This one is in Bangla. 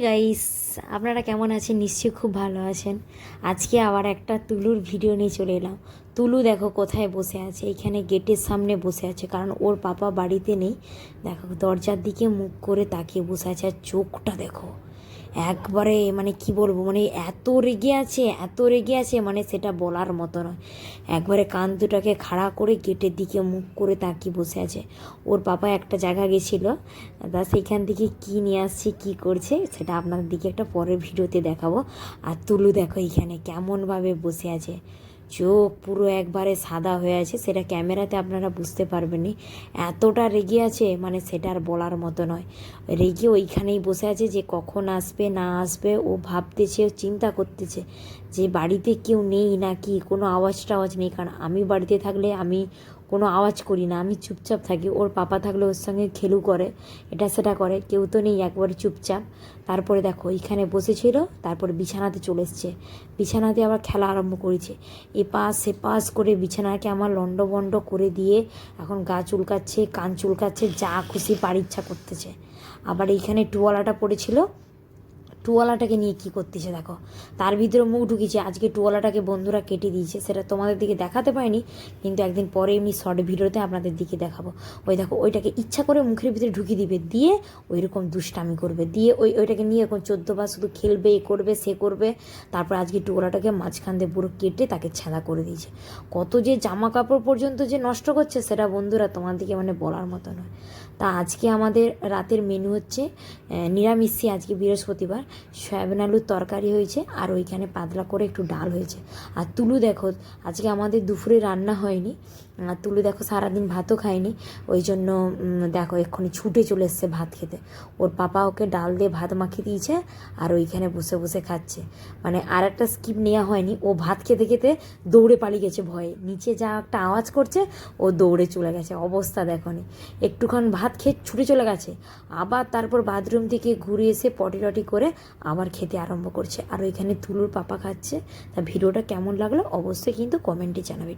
গাইস আপনারা কেমন আছেন? নিশ্চয়ই খুব ভালো আছেন। আজকে আবার একটা তুলুর ভিডিও নিয়ে চলে এলাম। তুলু দেখো কোথায় বসে আছে? এখানে গেটের সামনে বসে আছে, কারণ ওর পাপা বাড়িতে নেই। দেখো দরজার দিকে মুখ করে তাকিয়ে বসে আছে আর চোখটা দেখো। একবারে মানে কি বলব মানে এত রেগে আছে, এত রেগে আছে মানে সেটা বলার মতো নয়। একবারে কান দুটাকে খাড়া করে গেটের দিকে মুখ করে তাকিয়ে বসে আছে। ওর পাপা একটা জায়গা গেছিল, তা সেইখান থেকে কী নিয়ে আসছে, কী করছে, সেটা আপনাদের দিকে একটা পরের ভিডিওতে দেখাবো। আর তুলু দেখো এইখানে কেমনভাবে বসে আছে। চোখ পুরো একবারে সাদা হয়ে আছে, সেটা ক্যামেরাতে আপনারা বুঝতে পারবেন নি এতটা রেগে আছে মানে সেটা আর বলার মতো নয়। রেগে ওইখানেই বসে আছে যে কখন আসবে, না আসবে, ও ভাবতেছে, ও চিন্তা করতেছে যে বাড়িতে কেউ নেই নাকি? কোনো আওয়াজ টাওয়াজ নেই, কারণ আমি বাড়িতে থাকলে আমি কোনো আওয়াজ করি না, আমি চুপচাপ থাকি। ওর পাপা থাকলে ওর সঙ্গে খেলু করে, এটা সেটা করে, কেউ তো নেই একবারে চুপচাপ। তারপরে দেখো এইখানে বসেছিল, তারপরে বিছানাতে চলে এসছে। বিছানাতে আবার খেলা আরম্ভ করেছে। এ পাশ সে পাশ করে বিছানাকে আমার লন্ডবন্ড করে দিয়ে এখন গা চুলকাচ্ছে, কান চুলকাচ্ছে, যা খুশি পার ইচ্ছা করতেছে। আবার এইখানে টুয়ালাটা পড়েছিল টুয়ালাটাকে নিয়ে কি করতেছে দেখো। তার ভিতরে মুখ ঢুকিয়েছে আজকে টুয়ালাটাকে বন্ধুরা কেটে দিয়েছে। সেটা তোমাদের দিকে দেখাতে পারিনি কিন্তু একদিন পরে এমনি শর্ট ভিডিওতে আপনাদের দিকে দেখাবো। ওই দেখো ওইটাকে ইচ্ছা করে মুখের ভিতরে ঢুকিয়ে দিবে দিয়ে ওই রকম দুষ্টামি করবে দিয়ে ওই ওইটাকে নিয়ে এখন চোদ্দ বার শুধু খেলবে এ করবে সে করবে। তারপর আজকে টুয়ালাটাকে মাঝখান দিয়ে পুরো কেটে তাকে ছেঁদা করে দিয়েছে। কত যে জামা কাপড় পর্যন্ত যে নষ্ট করছে সেটা বন্ধুরা তোমার দিকে মানে বলার মতো নয়। তা আজকে আমাদের রাতের মেনু হচ্ছে আহ, নিরামিষই আজকে বৃহস্পতিবার। সয়াবিন আলুর তরকারি হয়েছে আর ওইখানে পাতলা করে একটু ডাল হয়েছে। আর তুলু দেখো, আজকে আমাদের দুপুরে রান্না হয়নি। আর তুলু দেখো সারাদিন ভাতও খায়নি। ওই জন্য দেখো এক্ষুনি ছুটে চলে এসছে ভাত খেতে। ওর পাপা ওকে ডাল দিয়ে ভাত মাখিয়ে দিয়েছে আর ওইখানে বসে বসে খাচ্ছে। মানে আর একটা স্কিপ নেওয়া হয়নি। ও ভাত খেতে খেতে দৌড়ে পালিয়ে গেছে ভয়ে। নিচে যা একটা আওয়াজ করছে, ও দৌড়ে চলে গেছে। অবস্থা দেখনি একটুক্ষণ ভাত খেয়ে ছুটে চলে গেছে। আবার তারপর বাথরুম থেকে ঘুরে এসে পটি টটি করে আবার খেতে আরম্ভ করছে। আর ওইখানে তুলুর পাপা খাচ্ছে। তা ভিডিওটা কেমন লাগল অবশ্যই কিন্তু কমেন্টে জানাবে।